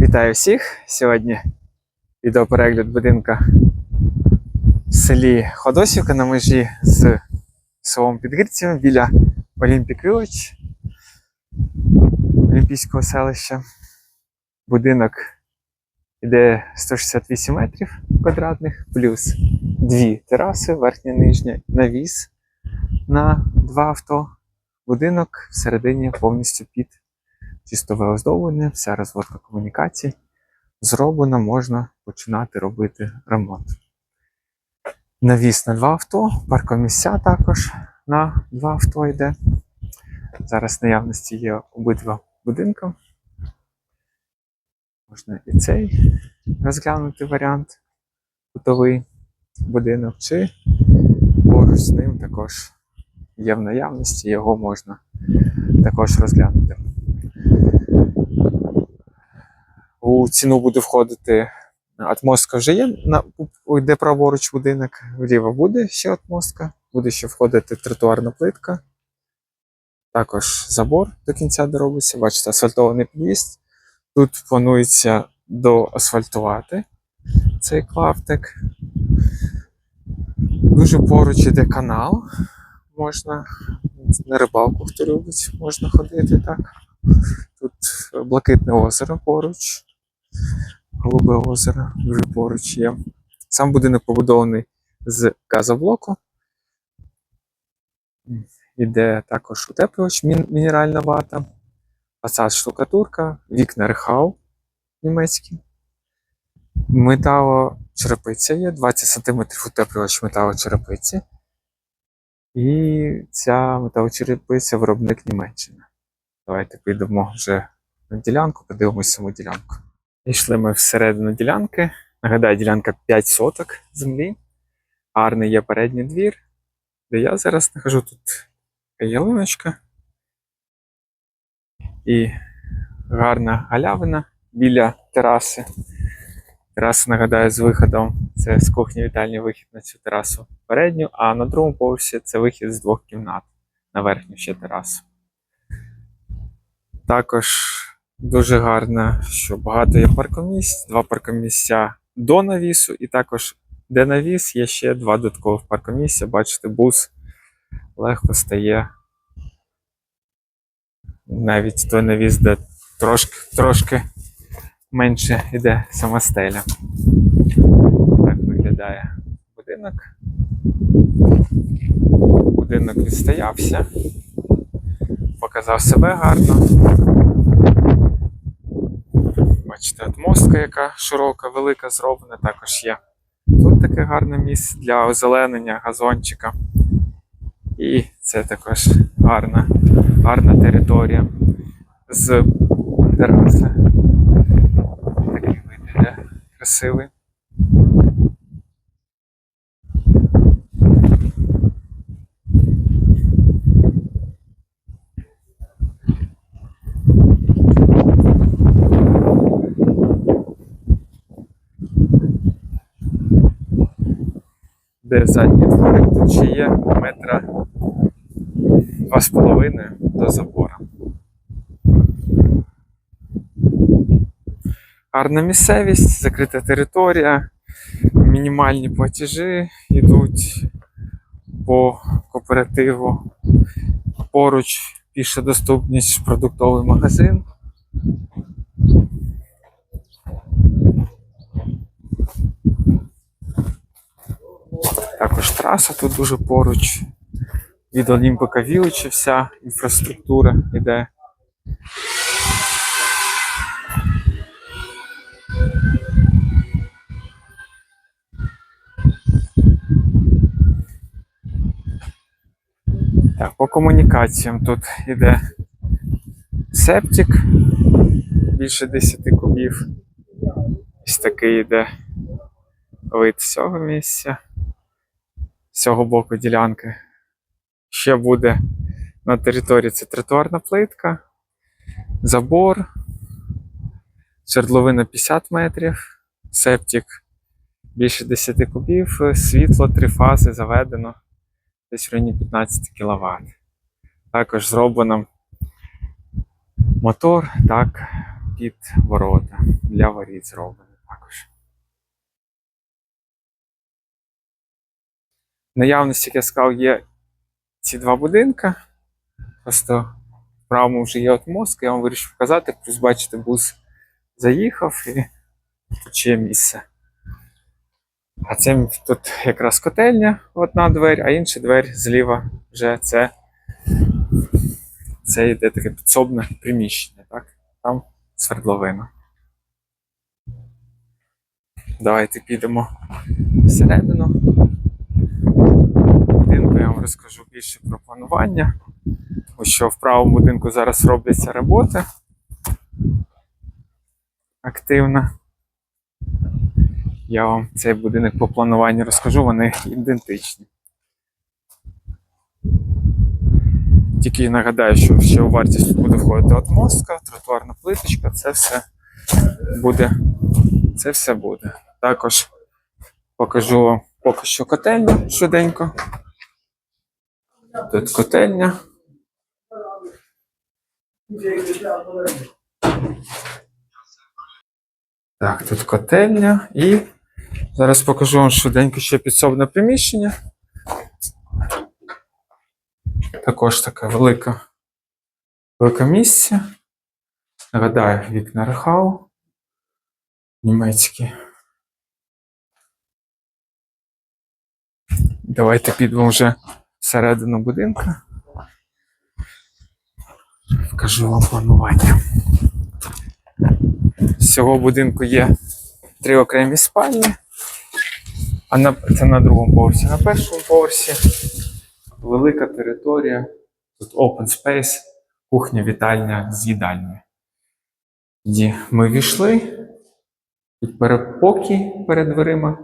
Вітаю всіх! Сьогодні відеоперегляд будинка в селі Ходосівка на межі з селом Підгірцями біля Олімпік Village, Олімпійського селища. Будинок іде 168 метрів квадратних, плюс дві тераси, верхня нижня, навіс на два авто. Будинок всередині повністю під чистове оздоблення, вся розводка комунікацій зроблена, можна починати робити ремонт. Навіс на два авто, паркомісця також на два авто йде. Зараз в наявності є обидва будинка. Можна і цей розглянути варіант кутовий будинок, чи поруч з ним також є в наявності, його можна також розглянути. У ціну буде входити атмостка вже є, йде праворуч будинок, вліво буде ще атмостка, буде ще входити тротуарна плитка. Також забор до кінця доробиться. Бачите, асфальтований під'їзд. Тут планується доасфальтувати цей клаптик. Дуже поруч іде канал. Можна на рибалку, хто любить, можна ходити так. Тут блакитне озеро поруч. Голубе озеро дуже поруч є. Сам будинок побудований з газоблоку. Іде також утеплювач, мінеральна вата, фасад штукатурка, вікна рехау німецькі. Металочерепиця є, 20 см утеплювач металочерепиці. І ця металочерепиця виробник Німеччини. Давайте підемо вже на ділянку, подивимось саму ділянку. Йшли ми всередину ділянки. Нагадаю, ділянка 5 соток землі. Гарний є передній двір, де я зараз нахожу тут ялиночка. І гарна галявина біля тераси. Тераса, нагадаю, з виходом. Це з кухні вітальний вихід на цю терасу передню, а на другому поверсі це вихід з двох кімнат на верхню ще терасу. Також дуже гарно, що багато є паркомісць, два паркомісця до навісу, і також де навіс є ще два додаткових паркомісця. Бачите, бус легко стає. Навіть той навіс, де трошки, трошки менше йде сама стеля. Так виглядає будинок. Будинок відстоявся, показав себе гарно. Бачите, отмостка, яка широка, велика зроблена, також є. Тут таке гарне місце для озеленення газончика. І це також гарна, гарна територія з тераси. Такий вид красивий. Де задній дворик, тут ще є метра два з половиною до забора. Гарна місцевість, закрита територія, мінімальні платежі йдуть по кооперативу. Поруч піша доступність продуктовий магазин. Також траса тут дуже поруч. Від Олімпика Вілича вся інфраструктура йде. Так, по комунікаціям тут йде септик більше 10 кубів. Ось такий йде вид цього місця, з цього боку ділянки. Ще буде на території це тротуарна плитка, забор, свердловина 50 метрів, септик більше 10 кубів, світло три фази заведено десь в районі 15 кВт. Також зроблено мотор, так, під ворота для воріт зроблено також. В наявності, як я сказав, є ці два будинка. Просто в правому вже є отмостка, я вам вирішив показати, плюс бачите, бус заїхав і тут є місце. А це тут якраз котельня, одна двері, а інша двері зліва вже це, це йде таке підсобне приміщення, так? Там свердловина. Давайте підемо всередину. Розкажу більше про планування. Тому що в правому будинку зараз робляться роботи активно. Я вам цей будинок по плануванню розкажу, вони ідентичні. Тільки нагадаю, що ще у вартість буде входити отмостка, тротуарна плиточка, це все буде. Це все буде. Також покажу вам поки що котельню швиденько. Тут котельня. Так, тут котельня і зараз покажу вам швиденько ще підсобне приміщення. Також таке велике, велике місце. Нагадаю, вікна Рехау. Німецькі. Давайте підемо вже всередину будинку. Покажу вам планування. З цього будинку є три окремі спальні, а на, це на другому поверсі. На першому поверсі велика територія, тут open space, кухня, вітальня з їдальною. Тоді ми війшли, тут перепокій перед дверима,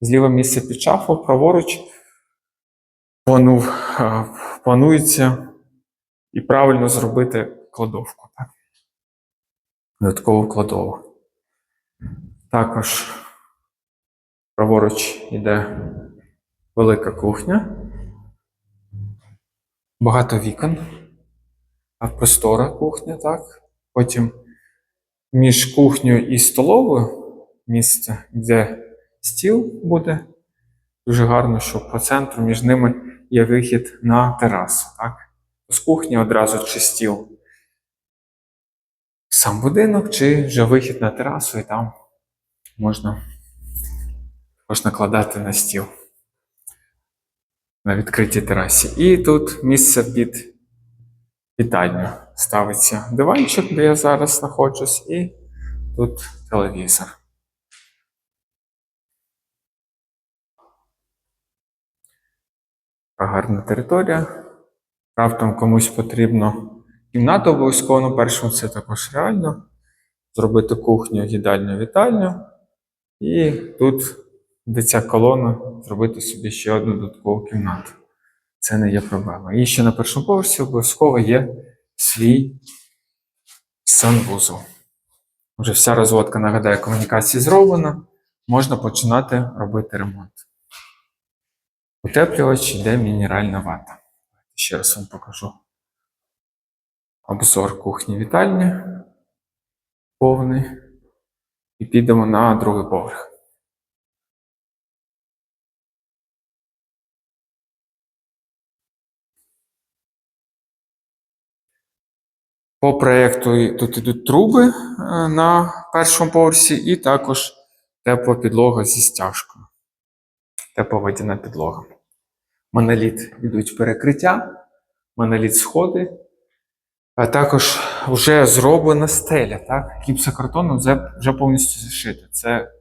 зліва місце під шафу, праворуч планув, планується і правильно зробити кладовку. Так? Додаткову кладову. Також праворуч йде велика кухня, багато вікон, а простора кухня, так. Потім між кухнею і столовою місце, де стіл буде. Дуже гарно, що по центру між ними є вихід на терасу. Так? З кухні одразу чи стіл. Сам будинок, чи вже вихід на терасу, і там можна, можна кладати на стіл на відкритій терасі. І тут місце під вітальню. Ставиться диванчик, де я зараз знаходжусь, і тут телевізор. Гарна територія. Раптом комусь потрібно кімната обов'язково на першому це також реально. Зробити кухню, їдальню, вітальню. І тут, де ця колона, зробити собі ще одну додаткову кімнату. Це не є проблема. І ще на першому поверсі обов'язково є свій санвузол. Вже вся розводка, нагадаю, комунікації зроблена. Можна починати робити ремонт. Утеплювач йде мінеральна вата. Ще раз вам покажу. Обзор кухні вітальні повний. І підемо на другий поверх. По проєкту тут ідуть труби е, на першому поверсі, і також тепла підлога зі стяжкою. Тепловодяна підлога. Моноліт йдуть перекриття, моноліт сходи. А також вже зроблена стеля, так? Гіпсокартону вже, вже повністю зашита. Це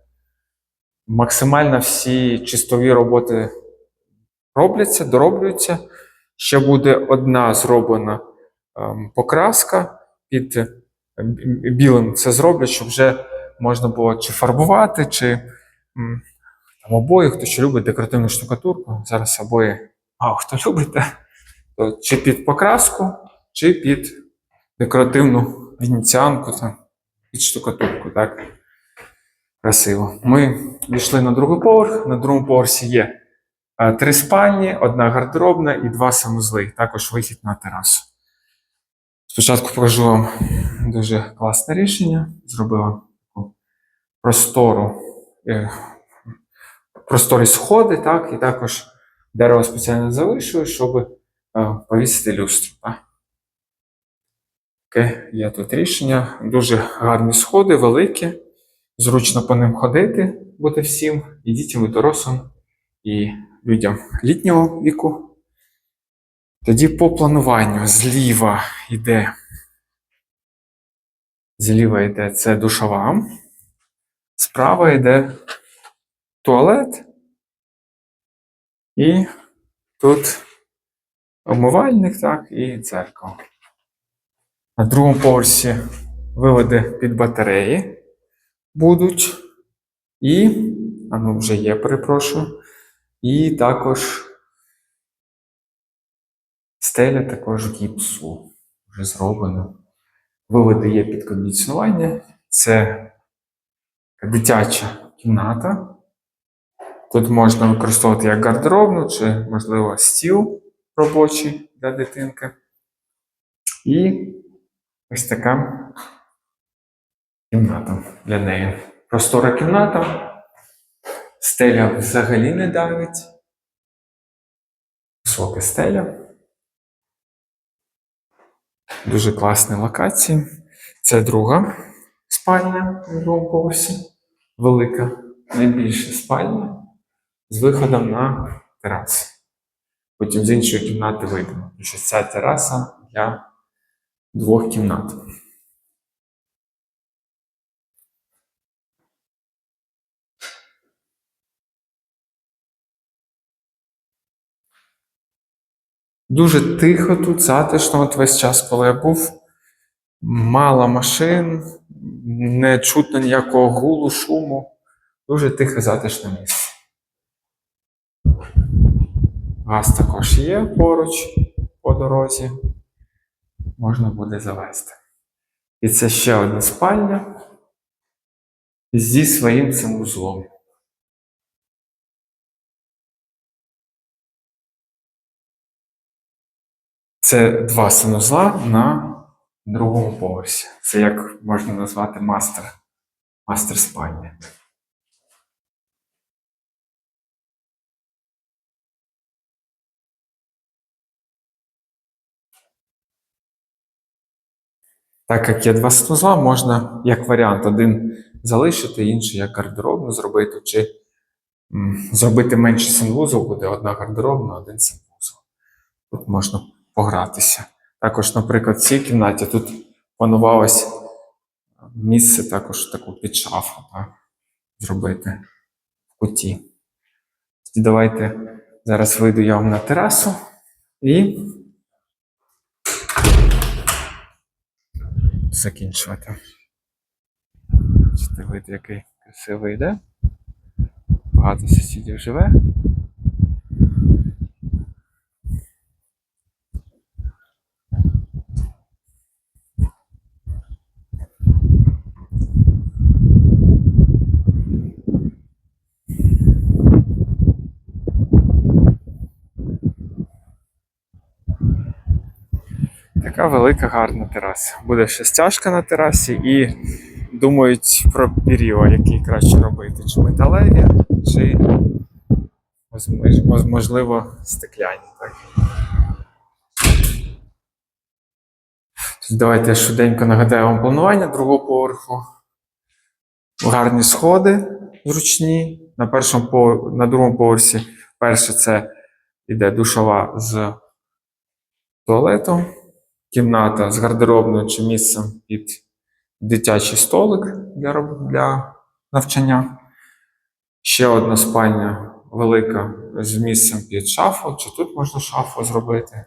максимально всі чистові роботи робляться, дороблюються. Ще буде одна зроблена ем, покраска під е, білим це зроблять, щоб вже можна було чи фарбувати, чи там обої, хто ще любить декоративну штукатурку. Зараз обої, а хто любить, то чи під покраску, чи під декоративну венеціанку, під штукатурку, так? Красиво. Ми війшли на другий поверх. На другому поверсі є е, три спальні, одна гардеробна і два санузли. Також вихід на терасу. Спочатку покажу вам дуже класне рішення. Зробила таку простору, е, просторі сходи, так, і також дерево спеціально залишили, щоб е, повісити люстру. Так. Таке є тут рішення. Дуже гарні сходи, великі, зручно по ним ходити буде всім, і дітям, і дорослим, і людям літнього віку. Тоді по плануванню зліва йде. Зліва йде це душова, справа йде туалет, і тут умивальник, так, і дзеркало. На другому поверсі виводи під батареї будуть. І, а ну вже є, перепрошую. І також стеля також гіпсу вже зроблено. Виводи є під кондиціонування. Це дитяча кімната. Тут можна використовувати як гардеробну, чи, можливо, стіл робочий для дитинки. І ось така кімната для неї. Простора кімната. Стеля взагалі не давить. Висока стеля. Дуже класні локації. Це друга спальня на другому поверсі. Велика, найбільша спальня з виходом на терасу. Потім з іншої кімнати вийдемо. Тому що ця тераса для двох кімнат. Дуже тихо тут, затишно. От весь час, коли я був, мало машин, не чутно ніякого гулу, шуму. Дуже тихе, затишне місце. Газ також є поруч по дорозі. Можна буде завести. І це ще одна спальня зі своїм санвузлом. Це два санузла на другому поверсі. Це як можна назвати мастер, мастер спальня. Так як є два санузла, можна як варіант один залишити, інший як гардеробну зробити, чи зробити менше санвузол, буде одна гардеробна, один санвузол. Тут можна погратися. Також, наприклад, в цій кімнаті тут планувалось місце також таку під шафу так, зробити в куті. Тоді давайте зараз вийду я вам на терасу і закінчувати. Бачите, вид який красивий йде. Багато сусідів живе. Така велика гарна тераса. Буде ще стяжка на терасі і думають про період, який краще робити. Чи металеві, чи можливо стекляні. Так? Давайте я швиденько нагадаю вам планування другого поверху. Гарні сходи зручні. На першому на другому поверсі перше це йде душова з туалетом кімната з гардеробною чи місцем під дитячий столик для, для навчання. Ще одна спальня велика з місцем під шафу, чи тут можна шафу зробити.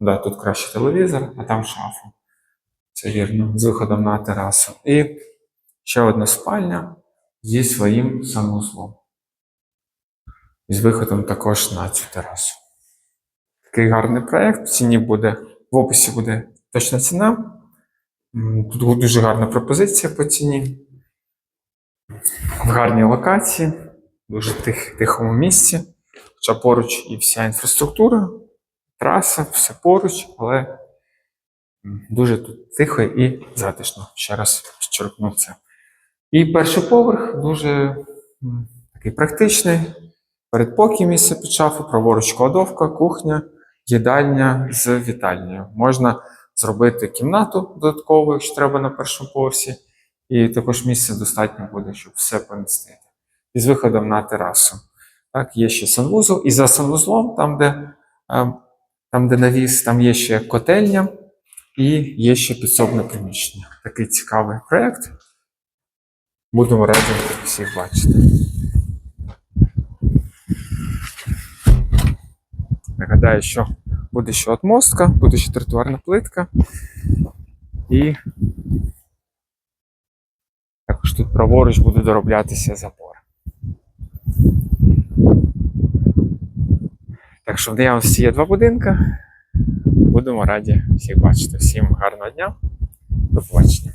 Да, тут краще телевізор, а там шафу. Це вірно, з виходом на терасу. І ще одна спальня зі своїм санузлом. І з виходом також на цю терасу. Такий гарний проєкт. В ціні буде в описі буде точна ціна. Тут дуже гарна пропозиція по ціні. В гарній локації, дуже тих, тихому місці. Хоча поруч і вся інфраструктура, траса, все поруч, але Дуже тут тихо і затишно. Ще раз підчеркну це. І перший поверх дуже такий практичний. Передпокій місце під шафу, праворуч кладовка, кухня, їдальня з вітальнею. Можна зробити кімнату додаткову, якщо треба на першому поверсі. І також місця достатньо буде, щоб все помістити. І з виходом на терасу. Так, є ще санвузол. І за санвузлом, там, де, е, там, де навіс, там є ще котельня і є ще підсобне приміщення. Такий цікавий проєкт. Будемо раді всіх бачити. Нагадаю, що буде ще отмостка, буде ще тротуарна плитка. І також тут праворуч буде дороблятися запор. Так що в наявності є два будинки. Будемо раді всіх бачити. Всім гарного дня. До побачення.